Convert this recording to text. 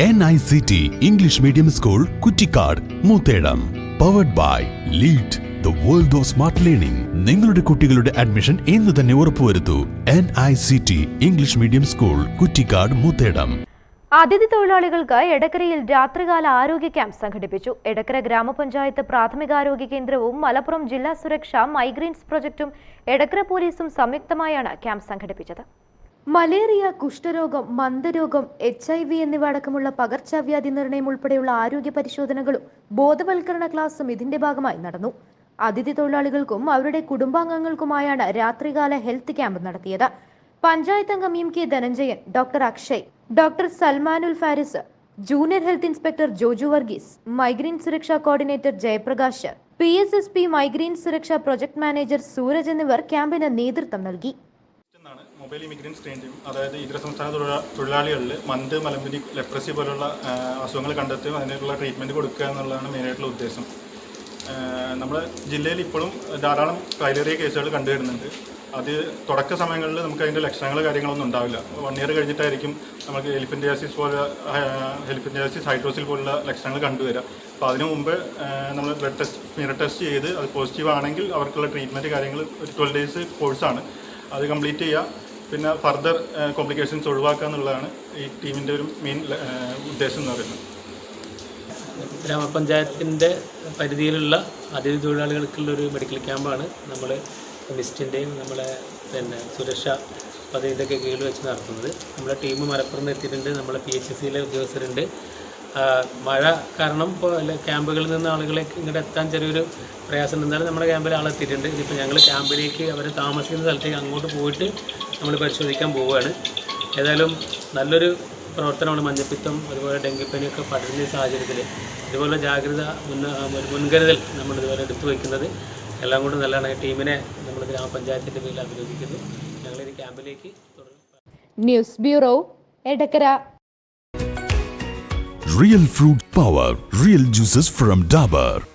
N I C T English medium school Kuttikkad Moothedam powered by lead the world of smart learning നിങ്ങളുടെ കുട്ടികളുടെ admission ഇന്ന് തന്നെ ഉറപ്പുവരുത്തൂ. N I C T English medium school Kuttikkad Moothedam അതിഥി തൊഴിലാളികൾക്ക് എടക്കരയിൽ രാത്രികാല ആരോഗ്യ camp സംഘടിപ്പിച്ചു. എടക്കര ഗ്രാമപഞ്ചായത്ത് പ്രാഥമികാരോഗ്യ കേന്ദ്രവും മലപ്പുറം ജില്ലാ സുരക്ഷ മൈഗ്രെയിൻസ് പ്രൊജക്ടും എടക്കര പോലീസും സംയുക്തമായാണ് ക്യാമ്പ് സംഘടിപ്പിച്ചത്. മലേറിയ കുഷ്ഠരോഗം മന്ദരോഗം എച്ച് ഐ വി എന്നിവ അടക്കമുള്ള പകർച്ചവ്യാധി നിർണയം ഉൾപ്പെടെയുള്ള ആരോഗ്യ പരിശോധനകളും ബോധവൽക്കരണ ക്ലാസും ഇതിന്റെ ഭാഗമായി നടന്നു. അതിഥി തൊഴിലാളികൾക്കും അവരുടെ കുടുംബാംഗങ്ങൾക്കുമായാണ് രാത്രികാല ഹെൽത്ത് ക്യാമ്പ് നടത്തിയത്. പഞ്ചായത്ത് അംഗം M K Dhananjayan doctor Akshay doctor Salmanul Faris junior health inspector Joju Varghese migrant Suraksha coordinator Jayaprakash P S S P Suraksha project manager Sooraj എന്നിവർ ക്യാമ്പിന് നേതൃത്വം നൽകി. മൊബൈൽ ഇമിഗ്രൻസ് സ്ക്രീൻ അതായത് ഇതര സംസ്ഥാന തൊഴിലാളികളിൽ മന്ത് മലമ്പനി ലെപ്രസി പോലുള്ള അസുഖങ്ങൾ കണ്ടെത്തുകയും അതിനുള്ള ട്രീറ്റ്മെന്റ് കൊടുക്കുക എന്നുള്ളതാണ് മെയിനായിട്ടുള്ള ഉദ്ദേശം. നമ്മൾ ജില്ലയിൽ ഇപ്പോഴും ധാരാളം ഫൈലേറിയ കേസുകൾ കണ്ടുവരുന്നുണ്ട് അത് തുടക്ക സമയങ്ങളിൽ നമുക്ക് അതിന്റെ ലക്ഷണങ്ങൾ കാര്യങ്ങളൊന്നും ഉണ്ടാവില്ല. വൺ ഇയർ കഴിഞ്ഞിട്ടായിരിക്കും നമുക്ക് എലിഫന്റിയാസിസ് പോലെ എലിഫന്റിയാസിസ് ഹൈഡ്രോസിൽ പോലുള്ള ലക്ഷണങ്ങൾ കണ്ടുവരാം അപ്പോൾ അതിനു മുമ്പ് നമ്മൾ ബ്ലഡ് ടെസ്റ്റ് സ്മിയർ ടെസ്റ്റ് ചെയ്ത് അത് പോസിറ്റീവ് ആണെങ്കിൽ അവർക്കുള്ള ട്രീറ്റ്മെന്റ് കാര്യങ്ങൾ ഒരു ട്വൽവ് ഡേയ്സ് കോഴ്സാണ്. അത് കംപ്ലീറ്റ് ചെയ്യുക പിന്നെ ഫർദർ കോംപ്ലിക്കേഷൻസ് ഒഴിവാക്കുക എന്നുള്ളതാണ് ഈ ടീമിന്റെ ഒരു മെയിൻ ഉദ്ദേശം എന്ന് പറയുന്നത്. ഗ്രാമപഞ്ചായത്തിന്റെ പരിധിയിലുള്ള അതിഥി തൊഴിലാളികൾക്കുള്ള ഒരു മെഡിക്കൽ ക്യാമ്പാണ് നമ്മൾ മിസ്റ്റിന്റെയും നമ്മളെ പിന്നെ സുരക്ഷ പദ്ധതിന്റെ ഒക്കെ കീഴിൽ വെച്ച് നടത്തുന്നത്. നമ്മുടെ ടീം മലപ്പുറത്ത് എത്തിയിട്ടുണ്ട് നമ്മളെ പി എച്ച് സിയിലെ ഉദ്യോഗസ്ഥരുണ്ട്. മഴ കാരണം ഇപ്പോൾ ക്യാമ്പുകളിൽ നിന്ന് ആളുകളെ ഇങ്ങോട്ട് എത്താൻ ചെറിയൊരു പ്രയാസം. എന്നാലും നമ്മുടെ ക്യാമ്പിൽ ആളെത്തിയിട്ടുണ്ട്. ഇതിപ്പോൾ ഞങ്ങൾ ക്യാമ്പിലേക്ക് അവർ താമസിക്കുന്ന സ്ഥലത്തേക്ക് അങ്ങോട്ട് പോയിട്ട് നമ്മൾ പരിശോധിക്കാൻ പോവുകയാണ്. ഏതായാലും നല്ലൊരു പ്രവർത്തനമാണ് മഞ്ഞപ്പിത്തം അതുപോലെ ഡെങ്കിപ്പനിയൊക്കെ പടരുന്ന സാഹചര്യത്തിൽ. ഇതുപോലെ ജാഗ്രത മുന്ന മുൻ- മുൻകരുതൽ നമ്മൾ ഇതുപോലെ എടുത്തു വയ്ക്കുന്നത്. എല്ലാം കൊണ്ടും നല്ലതാണ്. ഈ ടീമിനെ നമ്മൾ ഗ്രാമപഞ്ചായത്തിന്റെ പേരിൽ അഭിനന്ദിക്കുന്നു. ഞങ്ങൾ ഈ ക്യാമ്പിലേക്ക് news bureau Edakkara. Real fruit power, real juices from Dabur.